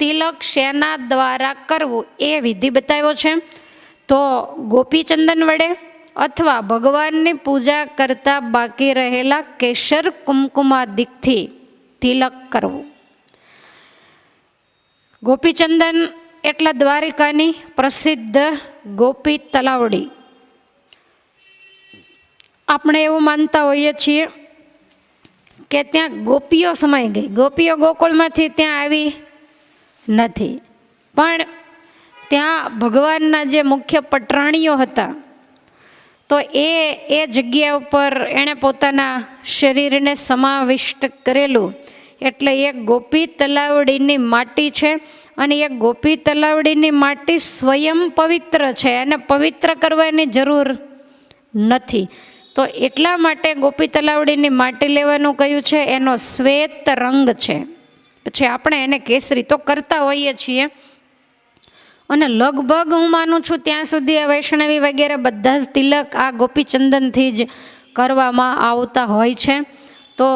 તિલક શેના દ્વારા કરવું એ વિધિ બતાવ્યો છે. તો ગોપીચંદન વડે અથવા ભગવાનની પૂજા કરતા બાકી રહેલા કેસર કુમકુમાદિકથી તિલક કરવું. ગોપીચંદન એટલે દ્વારિકાની પ્રસિદ્ધ ગોપી તલાવડી. આપણે એવું માનતા હોઈએ છીએ કે ત્યાં ગોપીઓ સમાઈ ગઈ. ગોપીઓ ગોકુળમાંથી ત્યાં આવી નથી. પણ ત્યાં ભગવાનના જે મુખ્ય પટરાણીઓ હતા, તો એ એ જગ્યા ઉપર એણે પોતાના શરીરને સમાવિષ્ટ કરેલું. એટલે એ ગોપી તલાવડીની માટી છે અને એ ગોપી તલાવડીની માટી સ્વયં પવિત્ર છે, એને પવિત્ર કરવાની જરૂર નથી. તો એટલા માટે ગોપી તલાવડીની માટી લેવાનું કહ્યું છે, એનો શ્વેત રંગ છે. પછી આપણે એને કેસરી તો કરતા હોઈએ છીએ. અને લગભગ હું માનું છું ત્યાં સુધી આ વૈષ્ણવી વગેરે બધા જ તિલક આ ગોપીચંદનથી જ કરવામાં આવતા હોય છે. તો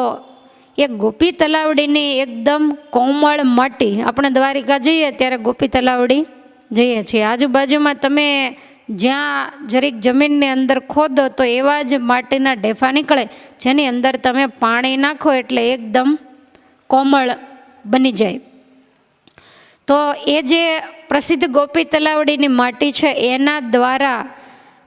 એ ગોપી તલાવડીની એકદમ કોમળ માટી, આપણે દ્વારિકા જઈએ ત્યારે ગોપી તલાવડી જઈએ છીએ. આજુબાજુમાં તમે જ્યાં જરીક જમીનની અંદર ખોદો તો એવા જ માટીના ઢેફા નીકળે, જેની અંદર તમે પાણી નાખો એટલે એકદમ કોમળ બની જાય. તો એ જે પ્રસિદ્ધ ગોપી તલાવડીની માટી છે, એના દ્વારા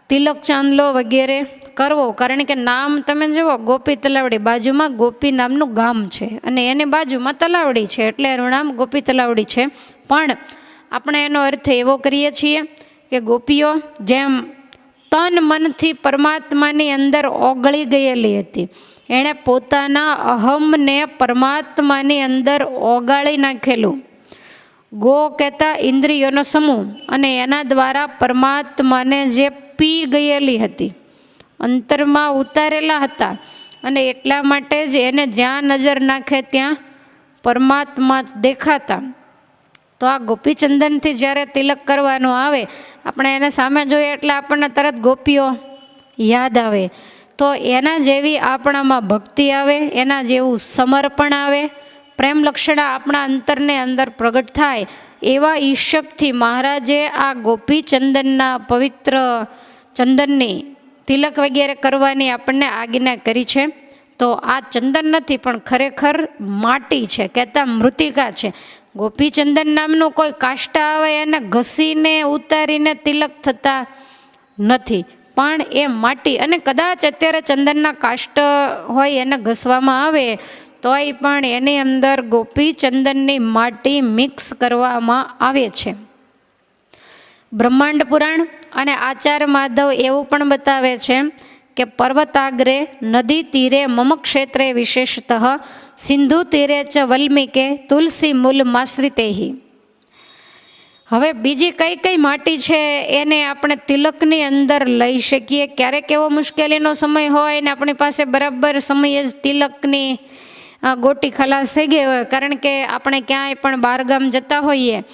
તિલક ચાંદલો વગેરે કરવો. કારણ કે નામ તમે જુઓ, ગોપી તલાવડી બાજુમાં ગોપી નામનું ગામ છે અને એની બાજુમાં તલાવડી છે. એટલે એનું નામ ગોપી તલાવડી છે. પણ આપણે એનો અર્થ એવો કરીએ છીએ કે ગોપીઓ જેમ તન મનથી પરમાત્માની અંદર ઓગળી ગયેલી હતી એણે પોતાના અહમને પરમાત્માની અંદર ઓગાળી નાખેલું. ગો કહેતા ઇન્દ્રિયોનો સમૂહ અને એના દ્વારા પરમાત્માને જે પી ગયેલી હતી, અંતરમાં ઉતારેલા હતા અને એટલા માટે જ એને જ્યાં નજર નાખે ત્યાં પરમાત્મા દેખાતા. તો આ ગોપીચંદનથી જ્યારે તિલક કરવાનું આવે, આપણે એને સામે જોઈએ એટલે આપણને તરત ગોપીઓ યાદ આવે. તો એના જેવી આપણામાં ભક્તિ આવે, એના જેવું સમર્પણ આવે, પ્રેમ લક્ષણા આપણા અંતરને અંદર પ્રગટ થાય, એવા ઈશકથી મહારાજે આ ગોપીચંદનના પવિત્ર ચંદનની તિલક વગેરે કરવાની આપણને આજ્ઞા કરી છે. તો આ ચંદન નથી, પણ ખરેખર માટી છે, કહેતા મૃતિકા છે. ગોપીચંદન નામનું કોઈ કાષ્ટા આવે, એને ઘસીને ઉતારીને તિલક થતા નથી. પણ એ માટી અને કદાચ અત્યારે ચંદનના કાષ્ટ હોય એને ઘસવામાં આવે, તોય પણ એની અંદર ગોપી ચંદનની માટી મિક્સ કરવામાં આવે છે. બ્રહ્માંડ પુરાણ અને આચાર માધવ એવું પણ બતાવે છે કે પર્વતાગ્રે નદી તીરે મમ ક્ષેત્રે વિશેષતઃ, સિંધુ તીરે ચ વલ્મીકે તુલસી મૂલ માશ્રિતેહી. હવે બીજી કઈ કઈ માટી છે એને આપણે તિલકની અંદર લઈ શકીએ? ક્યારેક એવો મુશ્કેલીનો સમય હોય ને આપણી પાસે બરાબર સમયે જ તિલકની ગોટી ખલાસ થઈ ગઈ હોય, કારણ કે આપણે ક્યાંય પણ બહારગામ જતા હોઈએ,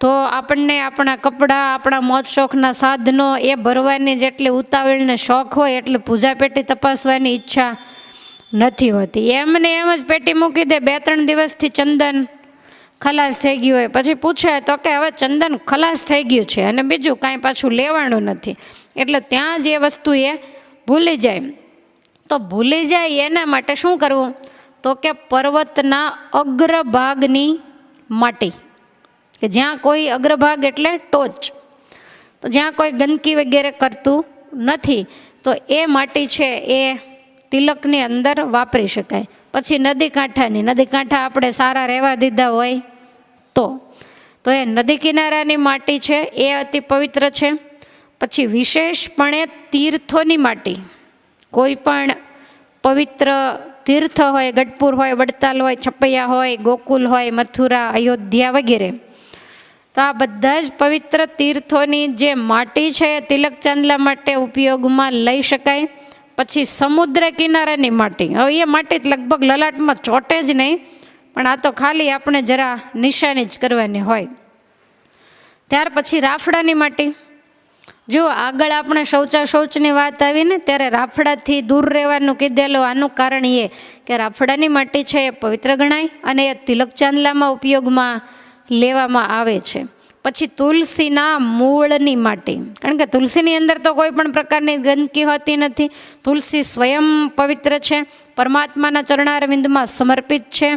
તો આપણને આપણા કપડાં, આપણા મોજ શોખના સાધનો એ ભરવાની જેટલી ઉતાવળને શોખ હોય એટલી પૂજા પેટી તપાસવાની ઈચ્છા નથી હોતી. એમને એમ જ પેટી મૂકી દે, બે ત્રણ દિવસથી ચંદન ખલાસ થઈ ગયું હોય. પછી પૂછે તો કે હવે ચંદન ખલાસ થઈ ગયું છે અને બીજું કાંઈ પાછું લેવાનું નથી. એટલે ત્યાં જે વસ્તુ એ ભૂલી જાય. તો ભૂલી જાય એના માટે શું કરવું? તો કે પર્વતના અગ્રભાગની માટી. કે જ્યાં કોઈ અગ્રભાગ એટલે ટોચ. તો જ્યાં કોઈ ગંદકી વગેરે કરતું નથી, તો એ માટી છે એ તિલકની અંદર વાપરી શકાય. પછી નદી કાંઠાની, નદી કાંઠા આપણે સારા રહેવા દીધા હોય તો. તો એ નદી કિનારાની માટી છે, એ અતિ પવિત્ર છે. પછી વિશેષપણે તીર્થોની માટી. કોઈ પણ પવિત્ર તીર્થ હોય, ગઢપુર હોય, વડતાલ હોય, છપૈયા હોય, ગોકુલ હોય, મથુરા, અયોધ્યા વગેરે. તો આ બધા જ પવિત્ર તીર્થોની જે માટી છે તિલક ચાંદલા માટે ઉપયોગમાં લઈ શકાય. પછી સમુદ્ર કિનારાની માટી. હવે એ માટી લગભગ લલાટમાં ચોટે જ નહીં, પણ આ તો ખાલી આપણે જરા નિશાની જ કરવાની હોય. ત્યાર પછી રાફડાની માટી. જો આગળ આપણે શૌચા શૌચની વાત આવીને, ત્યારે રાફડાથી દૂર રહેવાનું કીધેલું, આનું કારણ એ કે રાફડાની માટી છે એ પવિત્ર ગણાય અને એ તિલક ચાંદલામાં ઉપયોગમાં લેવામાં આવે છે. પછી તુલસીના મૂળની માટી. કારણ કે તુલસીની અંદર તો કોઈ પણ પ્રકારની ગંદકી હોતી નથી. તુલસી સ્વયં પવિત્ર છે. પરમાત્માના ચરણારવિંદમાં સમર્પિત છે.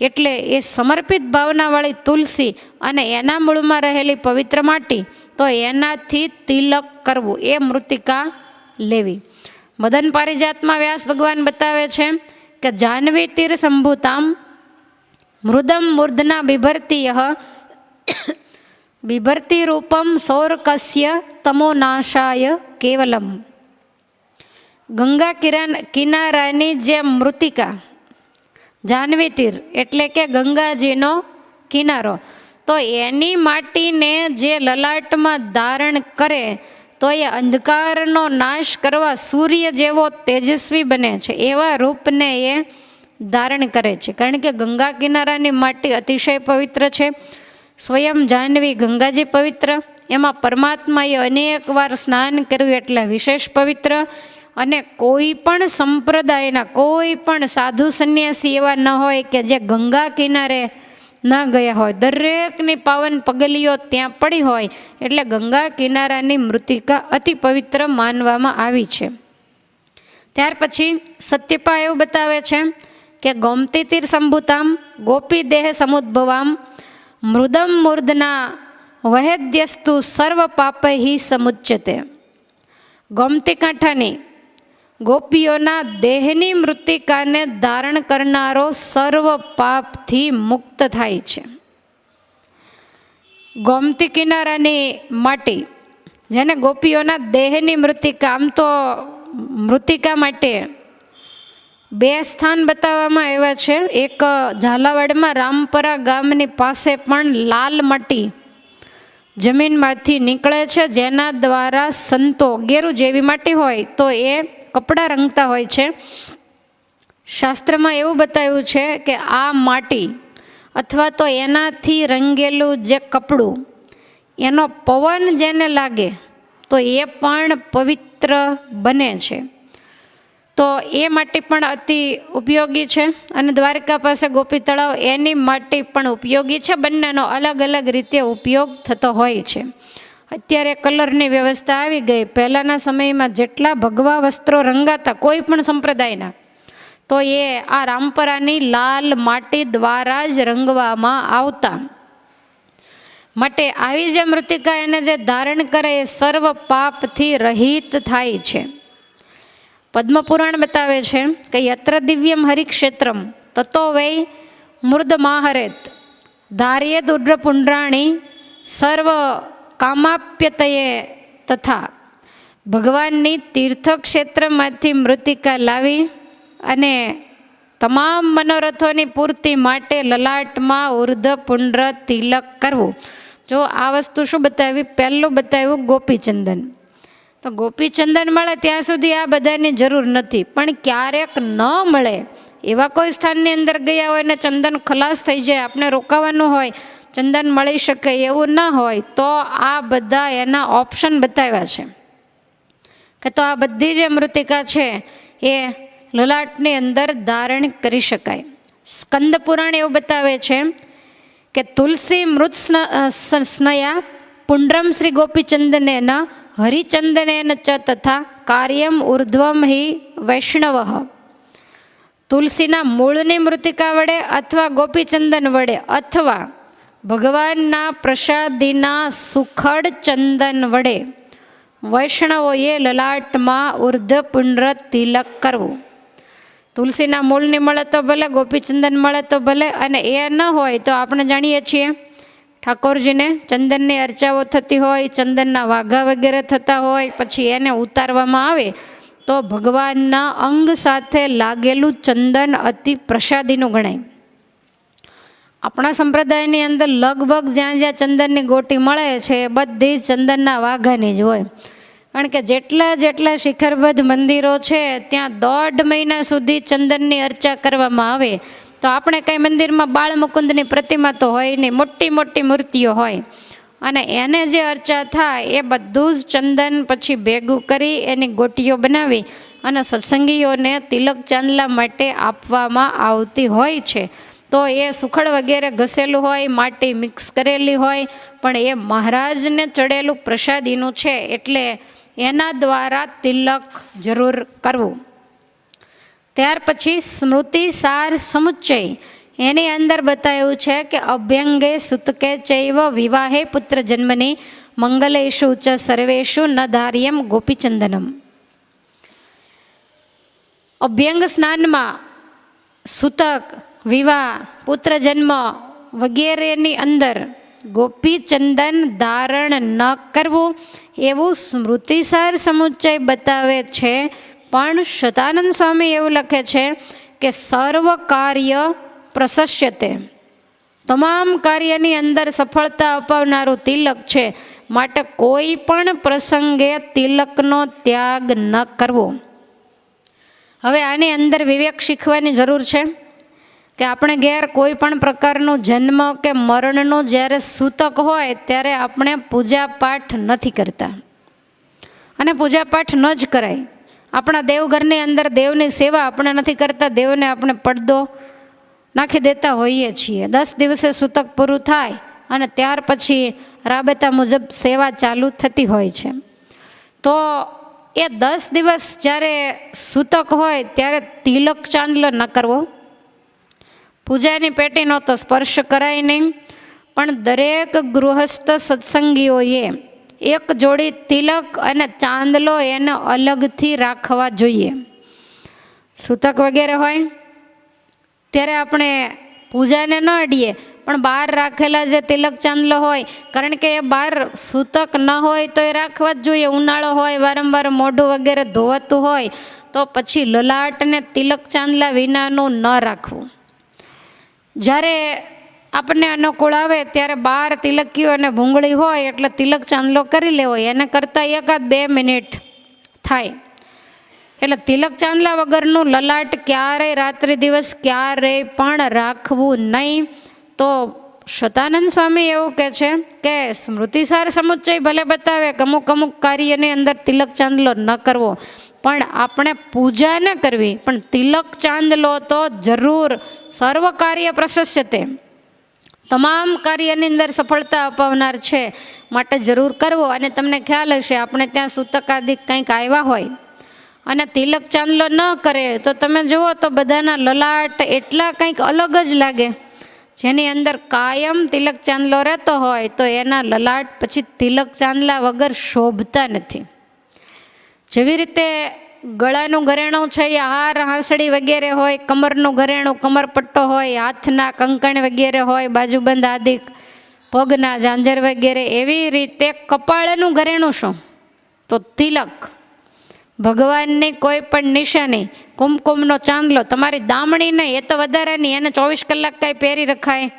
એટલે એ સમર્પિત ભાવનાવાળી તુલસી અને એના મૂળમાં રહેલી પવિત્ર માટી, તો એનાથી તિલક કરવું, એ મૃતિકા લેવી. મદન પારિજાતમાં વ્યાસ ભગવાન બતાવે છે કે જાહ્નવી તીર સંભૂતામ મૃદમ મૂર્ધના બિભરતી રૂપમ સૌરકસ્ય તમોનાશાય કેવલમ ગંગા કિરાન કિનારાની જે મૃતિકા જાહ્નવી તીર એટલે કે ગંગાજીનો કિનારો તો એની માટીને જે લલાટમાં ધારણ કરે તો એ અંધકારનો નાશ કરવા સૂર્ય જેવો તેજસ્વી બને છે એવા રૂપને એ ધારણ કરે છે કારણ કે ગંગા કિનારાની માટી અતિશય પવિત્ર છે સ્વયં જાહ્નવી ગંગાજી પવિત્ર, એમાં પરમાત્માએ અનેક વાર સ્નાન કર્યું એટલે વિશેષ પવિત્ર. અને કોઈ પણ સંપ્રદાયના, કોઈ પણ સાધુ સંન્યાસી એવા ન હોય કે જે ગંગા કિનારે ન ગયા હોય. દરેકની પાવન પગલીઓ ત્યાં પડી હોય એટલે ગંગા કિનારાની મૃતિકા અતિ પવિત્ર માનવામાં આવી છે. ત્યાર પછી સત્યપા એવું બતાવે છે કે ગોમતી તીર સંભુતામ, ગોપી દેહ સમુદ્ભવામ મૃદમ મૂર્ધના વહેદ્યસ્તુ સર્વ પાપૈ સમુચ્યતે. ગોમતી કાંઠાની ગોપીઓના દેહની મૃતિકાને ધારણ કરનારો સર્વ પાપથી મુક્ત થાય છે. ગોમતી કિનારાની માટી જેને ગોપીઓના દેહની મૃતિકા, આમ તો મૃતિકા માટે બે સ્થાન બતાવવામાં આવ્યા છે. એક, ઝાલાવાડમાં રામપરા ગામની પાસે પણ લાલ માટી જમીનમાંથી નીકળે છે. જેના દ્વારા સંતો ગેરુ જેવી માટી હોય તો એ કપડાં રંગતા હોય છે. શાસ્ત્રમાં એવું બતાવ્યું છે કે આ માટી અથવા તો એનાથી રંગેલું જે કપડું, એનો પવન જેને લાગે તો એ પણ પવિત્ર બને છે. તો એ માટી પણ અતિ ઉપયોગી છે અને દ્વારકા પાસે ગોપી તળાવ એની માટી પણ ઉપયોગી છે. બંનેનો અલગ અલગ રીતે ઉપયોગ થતો હોય છે. અત્યારે કલરની વ્યવસ્થા આવી ગઈ. પહેલાંના સમયમાં જેટલા ભગવા વસ્ત્રો રંગાતા કોઈ પણ સંપ્રદાયના, તો એ આ રામપરાની લાલ માટી દ્વારા જ રંગવામાં આવતા. માટે આવી જે મૃતિકા એને જે ધારણ કરે એ સર્વ પાપથી રહિત થાય છે. પદ્મપુરાણ બતાવે છે કે યત્ર દિવ્યમ હરિક્ષેત્રમ, તતો વૈ મૃદ માહરેત ધાર્ય દુડ્ર પુંડ્રાણી સર્વ કામાપ્યતયે તથા ભગવાનની તીર્થક્ષેત્રમાંથી મૃતિકા લાવી અને તમામ મનોરથોની પૂર્તિ માટે લલાટમાં ઉર્ધ પુંડ્ર તિલક કરવું. જો આ વસ્તુ શું બતાવી? પહેલું બતાવ્યું ગોપીચંદન. તો ગોપીચંદન મળે ત્યાં સુધી આ બધાની જરૂર નથી. પણ ક્યારેક ન મળે, એવા કોઈ સ્થાનની અંદર ગયા હોય ને ચંદન ખલાસ થઈ જાય આપણે રોકાવાનું હોય, ચંદન મળી શકે એવું ન હોય, તો આ બધા એના ઓપ્શન બતાવ્યા છે. કે તો આ બધી જે મૃતિકા છે, એ લલાટની અંદર ધારણ કરી શકાય. સ્કંદ પુરાણ એવું બતાવે છે કે તુલસી મૃત સ્નયા પુંડ્રમ શ્રી ગોપીચંદનેન હરિચંદનેન ચ તથા કાર્યમ ઉર્ધ્વમ હિ વૈષ્ણવ. તુલસીના મૂળની મૃતિકા વડે અથવા ગોપીચંદન વડે અથવા ભગવાનના પ્રસાદીના સુખડ ચંદન વડે વૈષ્ણવોએ લલાટમાં ઉર્ધ પુંડ્ર તિલક કરવું. તુલસીના મૂળની મળે તો ભલે, ગોપીચંદન મળે તો ભલે અને એ ન હોય તો આપણે જાણીએ છીએ ઠાકોરજીને ચંદનની અર્ચાઓ થતી હોય, ચંદનના વાઘા વગેરે થતા હોય, પછી એને ઉતારવામાં આવે, તો ભગવાનના અંગ સાથે લાગેલું ચંદન અતિ પ્રસાદીનું ગણાય. આપણા સંપ્રદાયની અંદર લગભગ જ્યાં જ્યાં ચંદનની ગોટી મળે છે એ બધી ચંદનના વાઘાની જ હોય. કારણ કે જેટલા જેટલા શિખરબદ્ધ મંદિરો છે, ત્યાં દોઢ મહિના સુધી ચંદનની અર્ચા કરવામાં આવે. તો આપણે કંઈ મંદિરમાં બાળમુકુંદની પ્રતિમા તો હોય નહીં, મોટી મોટી મૂર્તિઓ હોય. અને એને જે અર્ચા થાય એ બધું જ ચંદન પછી ભેગું કરી એની ગોટીઓ બનાવી અને સત્સંગીઓને તિલક ચાંદલા માટે આપવામાં આવતી હોય છે. તો એ સુખડ વગેરે ઘસેલું હોય, માટી મિક્સ કરેલી હોય, પણ એ મહારાજને ચડેલું પ્રસાદીનું છે એટલે એના દ્વારા તિલક જરૂર કરવું. ત્યાર પછી સ્મૃતિ સાર સમુચ્ચય. એની અંદર બતાવ્યું છે કે અભ્યંગે સુતકે ચૈવ વિવાહે પુત્ર જન્મની મંગલેશુ ચ સર્વેશુ ન ધાર્યમ ગોપીચંદનમ. અભ્યંગ સ્નાનમાં સૂતક, વિવાહ, પુત્ર જન્મ વગેરેની અંદર ગોપીચંદન ધારણ ન કરવું એવું સ્મૃતિસાર સમુચ્ચય બતાવે છે પણ શતાનંદ સ્વામી એવું લખે છે કે સર્વ કાર્ય પ્રશસ્યતે. તમામ કાર્યની અંદર સફળતા અપાવનારું તિલક છે. માટે કોઈ પણ પ્રસંગે તિલકનો ત્યાગ ન કરવો. હવે આની અંદર વિવેક શીખવાની જરૂર છે કે આપણે ઘેર કોઈ પણ પ્રકારનું જન્મ કે મરણનું જ્યારે સૂતક હોય ત્યારે આપણે પૂજા પાઠ નથી કરતા. અને પૂજા પાઠ ન જ કરાય. આપણા દેવઘરની અંદર દેવની સેવા આપણે નથી કરતા, દેવને આપણે પડદો નાખી દેતા હોઈએ છીએ. દસ દિવસે સૂતક પૂરું થાય અને ત્યાર પછી રાબેતા મુજબ સેવા ચાલુ થતી હોય છે. તો એ દસ દિવસ જ્યારે સૂતક હોય ત્યારે તિલક ચાંદલો ન કરવો. પૂજાની પેટીનો તો સ્પર્શ કરાય નહીં, પણ દરેક ગૃહસ્થ સત્સંગીઓએ એક જોડી તિલક અને ચાંદલો એને અલગથી રાખવા જોઈએ. સૂતક વગેરે હોય, ત્યારે આપણે પૂજાને ન અડીએ, પણ બહાર રાખેલા જે તિલક ચાંદલો હોય, કારણ કે એ બહાર સૂતક ન હોય તો એ રાખવા જ જોઈએ. ઉનાળો હોય, વારંવાર મોઢું વગેરે ધોવાતું હોય, તો પછી લલાટને તિલક ચાંદલા વિનાનું ન રાખવું. જ્યારે આપણને અનુકૂળ આવે ત્યારે બહાર તિલકીઓ અને ભૂંગળી હોય એટલે તિલક ચાંદલો કરી લેવો. એને કરતાં એકાદ બે મિનિટ થાય. એટલે તિલક ચાંદલા વગરનું લલાટ ક્યારેય રાત્રિ દિવસ ક્યારેય પણ રાખવું નહીં. તો શતાનંદ સ્વામી એવું કહે છે કે સ્મૃતિસાર સમુચ્ચય ભલે બતાવે કે અમુક અમુક કાર્યની અંદર તિલક ચાંદલો ન કરવો. પણ આપણે પૂજા ન કરવી. પણ તિલક ચાંદલો તો જરૂર. સર્વ કાર્ય પ્રશસ્યતે તમામ કાર્યની અંદર સફળતા અપાવનાર છે. માટે જરૂર કરવો અને તમને ખ્યાલ હશે, આપણે ત્યાં સૂતકાદિક કંઈક આવ્યા હોય અને તિલક ચાંદલો ન કરે, તો તમે જુઓ તો બધાના લલાટ એટલા કંઈક અલગ જ લાગે. જેની અંદર કાયમ તિલક ચાંદલો રહેતો હોય, તો એના લલાટ પછી તિલક ચાંદલા વગર શોભતા નથી. જેવી રીતે ગળાનું ઘરેણું છે, એ હાર હાંસળી વગેરે હોય, કમરનું ઘરેણું કમરપટ્ટો હોય, હાથના કંકણ વગેરે હોય, બાજુબંધ આદિ પગના ઝાંઝર વગેરે, એવી રીતે કપાળનું ઘરેણું શું? તો તિલક. ભગવાનની કોઈ પણ નિશાની, કુમકુમનો ચાંદલો, તમારી દામણી નહીં, એ તો વધારાની એને ચોવીસ કલાક કાંઈ પહેરી રખાય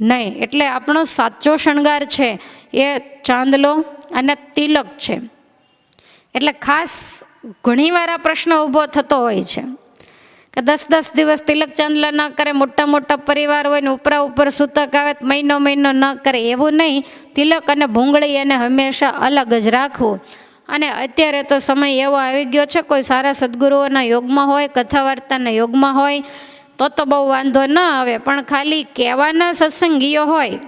નહીં. એટલે આપણો સાચો શણગાર છે, એ ચાંદલો અને તિલક છે. એટલે ખાસ ઘણીવાર આ પ્રશ્ન ઊભો થતો હોય છે કે દસ દસ દિવસ તિલક ચાંદલા ન કરે, મોટા મોટા પરિવાર હોય ને ઉપરા ઉપર સૂતક આવે મહિનો મહિનો ન કરે, એવું નહીં. તિલક અને ભૂંગળી એને હંમેશા અલગ જ રાખવું. અને અત્યારે તો સમય એવો આવી ગયો છે, કોઈ સારા સદગુરુઓના યોગમાં હોય કથા વાર્તાના યોગમાં હોય, તો તો બહુ વાંધો ન આવે. પણ ખાલી કહેવાના સત્સંગીઓ હોય,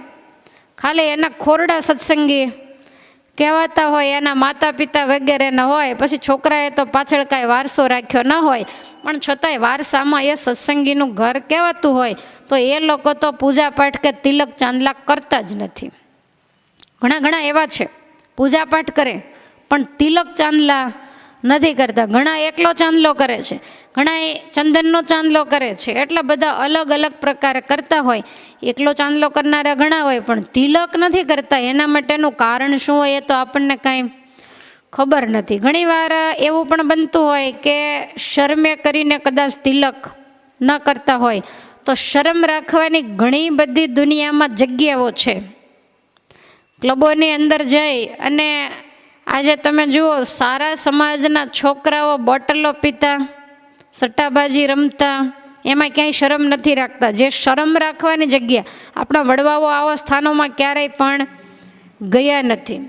ખાલી એના ખોરડા સત્સંગી કહેવાતા હોય, એના માતા પિતા વગેરેના હોય, પછી છોકરાએ તો પાછળ કાંઈ વારસો રાખ્યો ન હોય, પણ છતાંય વારસામાં એ સત્સંગીનું ઘર કહેવાતું હોય, તો એ લોકો તો પૂજા પાઠ કે તિલક ચાંદલા કરતા જ નથી. ઘણા ઘણા એવા છે. પૂજા પાઠ કરે, પણ તિલક ચાંદલા નથી કરતા. ઘણા એકલો ચાંદલો કરે છે. ઘણા એ ચંદનનો ચાંદલો કરે છે. એટલા બધા અલગ અલગ પ્રકારે કરતા હોય. એકલો ચાંદલો કરનારા ઘણા હોય, પણ તિલક નથી કરતા. એના માટેનું કારણ શું હોય એ તો આપણને કાંઈ ખબર નથી. ઘણીવાર એવું પણ બનતું હોય કે શરમે કરીને કદાચ તિલક ન કરતા હોય, તો શરમ રાખવાની ઘણી બધી દુનિયામાં જગ્યાઓ છે. ક્લબોની અંદર જઈ અને આજે તમે જુઓ, સારા સમાજના છોકરાઓ બોટલો પીતા, સટ્ટાબાજી રમતા, એમાં ક્યાંય શરમ નથી રાખતા. જે શરમ રાખવાની જગ્યા, આપણા વડવાઓ આવા સ્થાનોમાં ક્યારેય પણ ગયા નથી.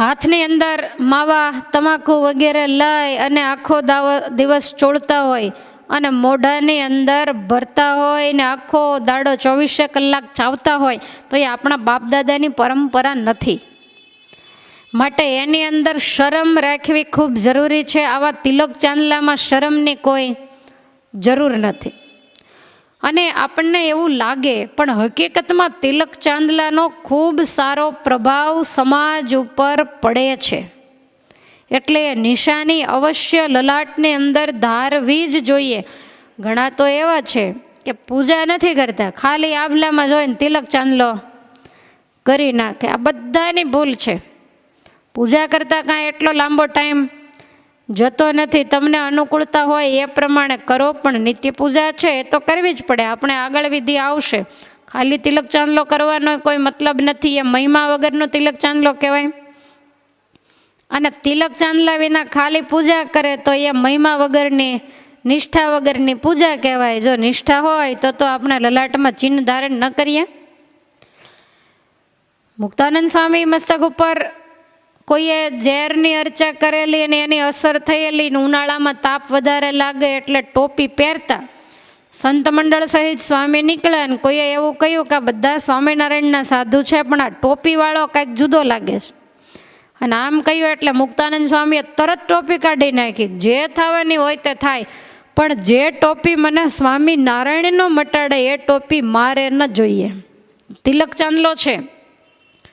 હાથની અંદર માવા, તમાકુ વગેરે લઈ અને આખો દાવ, દિવસ ચોળતા હોય અને મોઢાની અંદર ભરતા હોય ને આખો દાડો ચોવીસે કલાક ચાવતા હોય, તો એ આપણા બાપદાદાની પરંપરા નથી. માટે એની અંદર શરમ રાખવી ખૂબ જરૂરી છે. આવા તિલક ચાંદલામાં શરમની કોઈ જરૂર નથી. અને આપણને એવું લાગે, પણ હકીકતમાં તિલક ચાંદલાનો ખૂબ સારો પ્રભાવ સમાજ ઉપર પડે છે. એટલે નિશાની અવશ્ય લલાટની અંદર ધારવી જ જોઈએ. ઘણા તો એવા છે કે પૂજા નથી કરતા. ખાલી આભલામાં જોઈને તિલક ચાંદલો કરી નાખે. આ બધાની ભૂલ છે. પૂજા કરતાં કાંઈ એટલો લાંબો ટાઈમ જતો નથી. તમને અનુકૂળતા હોય એ પ્રમાણે કરો, પણ નિત્ય પૂજા છે એ તો કરવી જ પડે. આપણે આગળ વિધિ આવશે. ખાલી તિલક ચાંદલો કરવાનો કોઈ મતલબ નથી. એ મહિમા વગરનો તિલક ચાંદલો કહેવાય. અને તિલક ચાંદલા વિના ખાલી પૂજા કરે તો એ મહિમા વગરની, નિષ્ઠા વગરની પૂજા કહેવાય. જો નિષ્ઠા હોય તો તો આપણે લલાટમાં ચિહ્ન ધારણ ન કરીએ. મુક્તાનંદ સ્વામી મસ્તક ઉપર કોઈએ ઝેરની અર્ચા કરેલી અને એની અસર થયેલી ને ઉનાળામાં તાપ વધારે લાગે એટલે ટોપી પહેરતા સંત મંડળ સહિત સ્વામી નીકળ્યા ને કોઈએ એવું કહ્યું કે બધા સ્વામિનારાયણના સાધુ છે, પણ આ ટોપીવાળો કાંઈક જુદો લાગે છે. અને આમ કહ્યું એટલે મુક્તાનંદ સ્વામીએ તરત ટોપી કાઢી નાખી. જે થવાની હોય તે થાય, પણ જે ટોપી મને સ્વામી નારાયણનો મટાડે એ ટોપી મારે ન જોઈએ. તિલક ચાંદલો છે.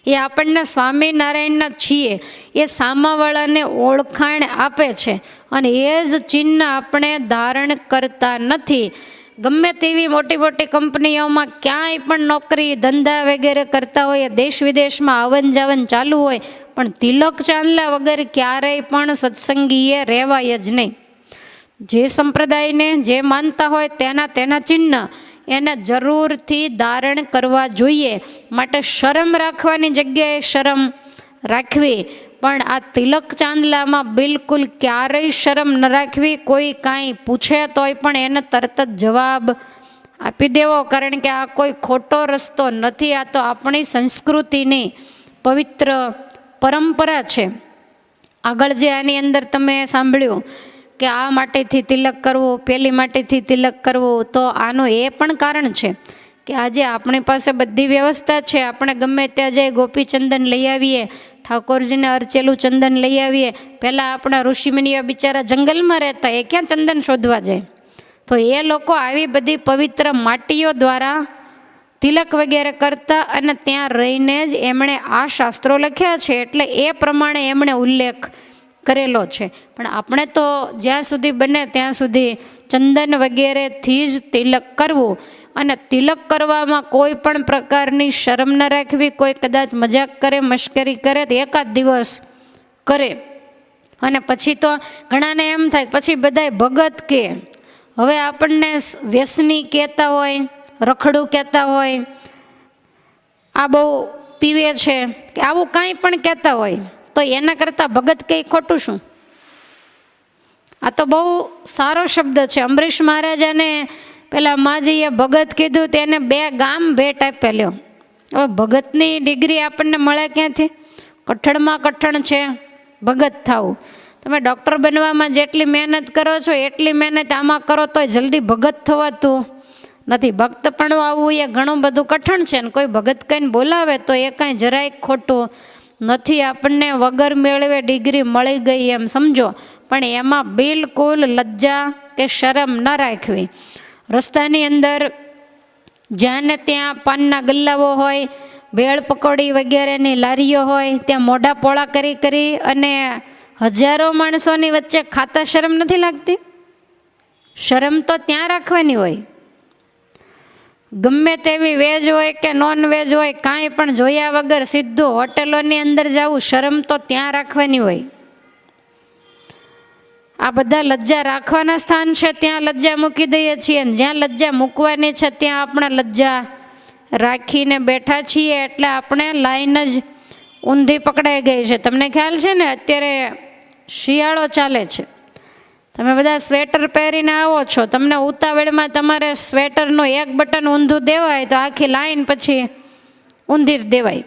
એ આપણને સ્વામિનારાયણના છીએ. એ સામાવાળાને ઓળખાણ આપે છે અને એ જ ચિહ્ન આપણે ધારણ કરતા નથી. ગમે તેવી મોટી મોટી કંપનીઓમાં ક્યાંય પણ નોકરી, ધંધા વગેરે કરતા હોય, દેશ વિદેશમાં આવન જાવન ચાલુ હોય, પણ તિલક ચાંદલા વગર ક્યારેય પણ સત્સંગીએ રહેવાય જ નહીં. જે સંપ્રદાયને જે માનતા હોય તેના તેના ચિહ્ન એને જરૂરથી ધારણ કરવા જોઈએ. માટે શરમ રાખવાની જગ્યાએ શરમ રાખવી. પણ આ તિલક ચાંદલામાં બિલકુલ ક્યારેય શરમ ન રાખવી. કોઈ કાંઈ પૂછે તોય પણ એને તરત જ જવાબ આપી દેવો. કારણ કે આ કોઈ ખોટો રસ્તો નથી. આ તો આપણી સંસ્કૃતિની પવિત્ર પરંપરા છે. આગળ જે આની અંદર તમે સાંભળ્યું કે આ માટેથી તિલક કરવો, પેલી માટેથી તિલક કરવો, તો આનું એ પણ કારણ છે કે આજે આપણી પાસે બધી વ્યવસ્થા છે. આપણે ગમે ત્યાં જઈ ગોપી ચંદન લઈ આવીએ, ઠાકોરજીને અરચેલું ચંદન લઈ આવીએ. પહેલાં આપણા ઋષિમુનિઓ બિચારા જંગલમાં રહેતા, એ ક્યાં ચંદન શોધવા જાય? તો એ લોકો આવી બધી પવિત્ર માટીઓ દ્વારા તિલક વગેરે કરતા અને ત્યાં રહીને જ એમણે આ શાસ્ત્રો લખ્યા છે. એટલે એ પ્રમાણે એમણે ઉલ્લેખ કરેલો છે. પણ આપણે તો જ્યાં સુધી બને ત્યાં સુધી ચંદન વગેરેથી જ તિલક કરવું અને તિલક કરવામાં કોઈ પણ પ્રકારની શરમ ન રાખવી, કોઈ કદાચ મજાક કરે, મશ્કરી કરે, તો એકાદ દિવસ કરે. અને પછી તો ઘણાને એમ થાય, પછી બધાય ભગત કે, હવે આપણને વ્યસની કહેતા હોય, રખડું કહેતા હોય, આ બહુ પીવે છે. કે આવું કાંઈ પણ કહેતા હોય. તો એના કરતાં ભગત કંઈ ખોટું શું? આ તો બહુ સારો શબ્દ છે. અમરીશ મહારાજાને પેલા માજીએ ભગત કીધું, તેને બે ગામ ભેટ આપે લ્યો હવે ભગતની ડિગ્રી આપણને મળે ક્યાંથી? કઠણમાં કઠણ છે. ભગત થવું. તમે ડૉક્ટર બનવામાં જેટલી મહેનત કરો છો, એટલી મહેનત આમાં કરો, તોય જલ્દી ભગત થવાતું નથી. ભક્ત પણ આવવું એ ઘણું બધું કઠણ છે ને કોઈ ભગત કહીને બોલાવે તો એ કાંઈ જરાય ખોટું નથી આપણને વગર મેળવે ડિગ્રી મળી ગઈ એમ, સમજો. પણ એમાં બિલકુલ લજ્જા કે શરમ ન રાખવી. રસ્તાની અંદર જ્યાં ને ત્યાં પાનના ગલ્લાઓ હોય, ભેળ પકોડી વગેરેની લારીઓ હોય, ત્યાં મોઢા પોળા કરી કરી અને હજારો માણસોની વચ્ચે ખાતા શરમ નથી લાગતી? શરમ તો ત્યાં રાખવાની હોય. ગમે તેવી વેજ હોય કે નોન વેજ હોય, કાંઈ પણ જોયા વગર સીધું હોટેલોની અંદર જવું, શરમ તો ત્યાં રાખવાની હોય. આ બધા લજ્જા રાખવાના સ્થાન છે, ત્યાં લજ્જા મૂકી દઈએ છીએ. જ્યાં લજ્જા મૂકવાની છે, ત્યાં આપણે લજ્જા રાખીને બેઠા છીએ, એટલે આપણે લાઈન જ ઊંધી પકડાઈ ગઈ છે. તમને ખ્યાલ છે ને, અત્યારે શિયાળો ચાલે છે. તમે બધા સ્વેટર પહેરીને આવો છો. તમને ઉતાવળમાં તમારે સ્વેટરનું એક બટન ઊંધું દેવાય તો આખી લાઈન પછી ઊંધી જ દેવાય.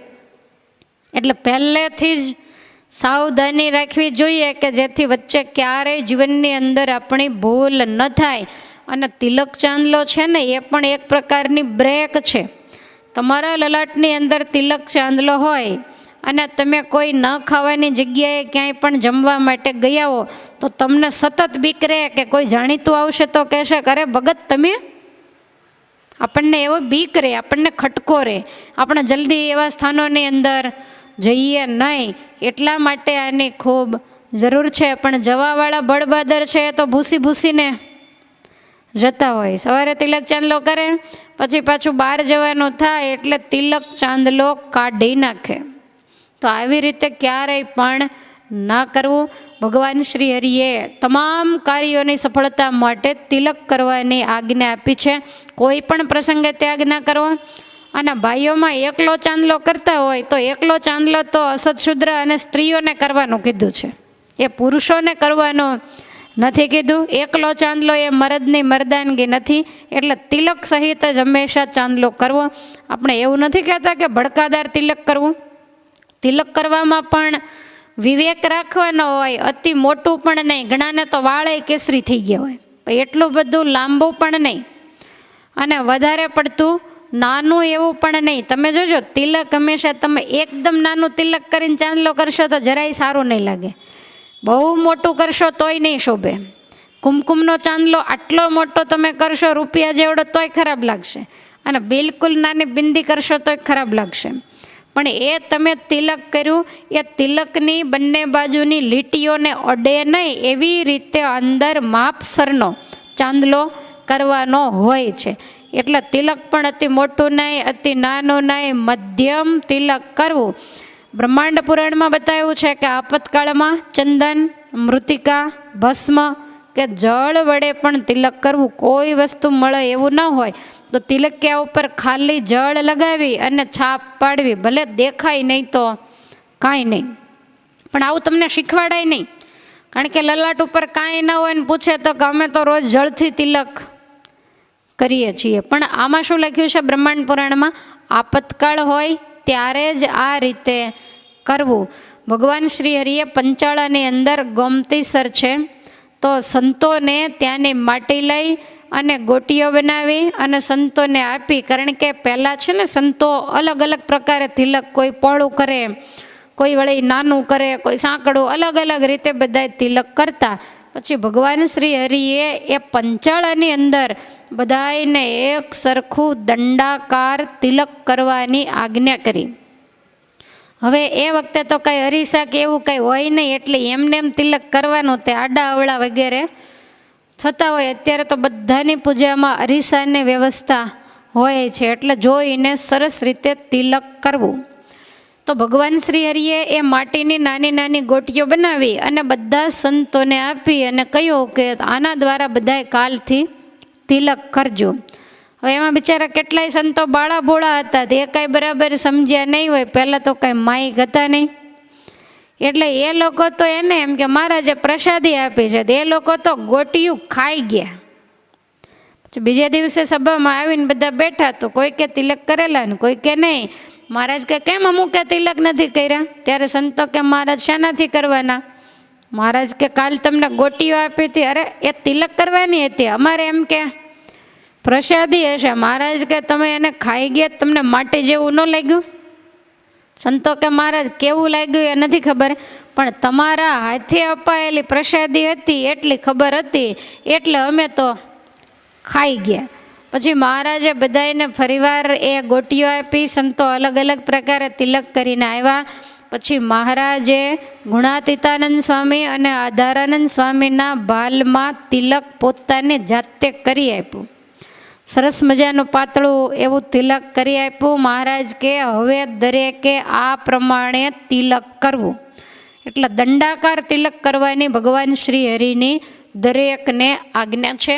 એટલે પહેલેથી જ સાવધાની રાખવી જોઈએ કે જેથી વચ્ચે ક્યારેય જીવનની અંદર આપણી ભૂલ ન થાય. અને તિલક ચાંદલો છે ને, એ પણ એક પ્રકારની બ્રેક છે. તમારા લલાટની અંદર તિલક ચાંદલો હોય અને તમે કોઈ ન ખાવાની જગ્યાએ ક્યાંય પણ જમવા માટે ગયા હો, તો તમને સતત બીક રહે કે કોઈ જાણીતું આવશે તો કહેશે અરે ભગત તમે? આપણને એવો બીક રહે, આપણને ખટકો રહે. આપણે જલ્દી એવા સ્થાનોની અંદર જઈએ નહીં. એટલા માટે આની ખૂબ જરૂર છે. પણ જવાવાળા બળબાદર છે તો ભૂસી ભૂસીને જતા હોય. સવારે તિલક ચાંદલો કરે, પછી પાછું બહાર જવાનું થાય એટલે તિલક ચાંદલો કાઢી નાખે. તો આવી રીતે ક્યારેય પણ ના કરવું. ભગવાન શ્રી હરિએ તમામ કાર્યોની સફળતા માટે તિલક કરવાની આજ્ઞા આપી છે. કોઈ પણ પ્રસંગે ત્યાગ ના કરવો. અને ભાઈઓમાં એકલો ચાંદલો કરતા હોય તો એકલો ચાંદલો તો અસતશુદ્ર અને સ્ત્રીઓને કરવાનું કીધું છે. એ પુરુષોને કરવાનો નથી કીધું. એકલો ચાંદલો એ મરદની મરદાનગી નથી. એટલે તિલક સહિત જ હંમેશા ચાંદલો કરવો. આપણે એવું નથી કહેતા કે ભડકાદાર તિલક કરવું. તિલક કરવામાં પણ વિવેક રાખવાનો હોય, અતિ મોટું પણ નહીં. ઘણાને તો વાળે કેસરી થઈ ગયા હોય. એટલું બધું લાંબુ પણ નહીં. અને વધારે પડતું નાનું એવું પણ નહીં. તમે જોજો, તિલક હંમેશા તમે એકદમ નાનું તિલક કરીને ચાંદલો કરશો તો જરાય સારું નહીં લાગે. બહુ મોટું કરશો તોય નહીં શોભે. કુમકુમનો ચાંદલો આટલો મોટો તમે કરશો રૂપિયા જેવડો તોય ખરાબ લાગશે. અને બિલકુલ નાની બિંદી કરશો તોય ખરાબ લાગશે. પણ એ તમે તિલક કર્યું, એ તિલકની બંને બાજુની લીટીઓને અડે નહીં એવી રીતે અંદર માપસરનો ચાંદલો કરવાનો હોય છે. એટલે તિલક પણ અતિ મોટું નહીં, અતિ નાનું નહીં, મધ્યમ તિલક કરવું. બ્રહ્માંડ પુરાણમાં બતાવ્યું છે કે આપતકાળમાં ચંદન, મૃતિકા, ભસ્મ કે જળ વડે પણ તિલક કરવું કોઈ વસ્તુ મળે એવું ન હોય. તો તિલક્યા ઉપર ખાલી જળ લગાવી અને છાપ પાડવી. ભલે દેખાય નહીં તો કાંઈ નહીં. પણ આવું તમને શીખવાડાય નહીં. કારણ કે લલાટ ઉપર કાંઈ ન હોય ને પૂછે તો કે અમે તો રોજ જળથી તિલક કરીએ છીએ. પણ આમાં શું લખ્યું છે બ્રહ્માંડ પુરાણમાં? આપતકાળ હોય ત્યારે જ આ રીતે કરવું. ભગવાન શ્રી હરિએ પંચાળાની અંદર ગોમતીસર છે. તો સંતોને ત્યાંની માટી લઈ અને ગોટીઓ બનાવી અને સંતોને આપી. કારણ કે પહેલાં છે ને સંતો અલગ અલગ પ્રકારે તિલક કોઈ પોળું કરે, કોઈ વળી નાનું કરે, કોઈ સાંકડું અલગ અલગ રીતે બધા તિલક કરતા. પછી ભગવાન શ્રી હરિએ એ પંચાળાની અંદર બધાને એક સરખું દંડાકાર તિલક કરવાની આજ્ઞા કરી. હવે એ વખતે તો કાંઈ હરીસા કે એવું કાંઈ હોય નહીં, એટલે એમને એમ તિલક કરવાનું તે આડા અવળા વગેરે થતા હોય, અત્યારે તો બધાની પૂજામાં અરીસાની વ્યવસ્થા હોય છે. એટલે જોઈને સરસ રીતે તિલક કરવું, તો ભગવાન શ્રી હરિએ એ માટીની નાની નાની ગોટીઓ બનાવી અને બધા સંતોને આપી અને કહ્યું કે આના દ્વારા બધાએ કાલથી તિલક કરજો. હવે એમાં બિચારા કેટલાય સંતો બાળા બોળા હતા, તે કાંઈ બરાબર સમજ્યા નહીં હોય. પહેલાં તો કાંઈ માઇક હતા નહીં. એટલે એ લોકો તો એને એમ કે મહારાજે પ્રસાદી આપી છે. એ લોકો તો ગોટિયું ખાઈ ગયા. બીજે દિવસે સભામાં આવીને બધા બેઠા તો કોઈ કે તિલક કરેલા ને કોઈ કે નહીં. મહારાજ કે, કેમ અમુકે તિલક નથી કર્યા? ત્યારે સંતો કે મહારાજ શાનાથી કરવાના? મહારાજ કે, કાલ તમને ગોટીઓ આપી હતી. અરે, એ તિલક કરવાની હતી. અમારે એમ કે, પ્રસાદી હશે. મહારાજ કે, તમે એને ખાઈ ગયા? તમને માટી જેવું ન લાગ્યું? સંતો કે મહારાજ, કેવું લાગ્યું એ નથી ખબર, પણ તમારા હાથે અપાયેલી પ્રસાદી હતી, એટલી ખબર હતી, એટલે અમે તો ખાઈ ગયા. પછી મહારાજે બધાને ફરીવાર એ ગોટીઓ આપી, સંતો અલગ અલગ પ્રકારે તિલક કરીને આવ્યા. પછી મહારાજે ગુણાતીતાનંદ સ્વામી અને આધારાનંદ સ્વામીના બાલમાં તિલક પોતાની જાતે કરી આપ્યું. સરસ મજાનું પાતળું એવું તિલક કરી આપ્યું. મહારાજ કે, હવે દરેકે આ પ્રમાણે તિલક કરવું. એટલે દંડાકાર તિલક કરવાની ભગવાન શ્રી હરિની દરેકને આજ્ઞા છે.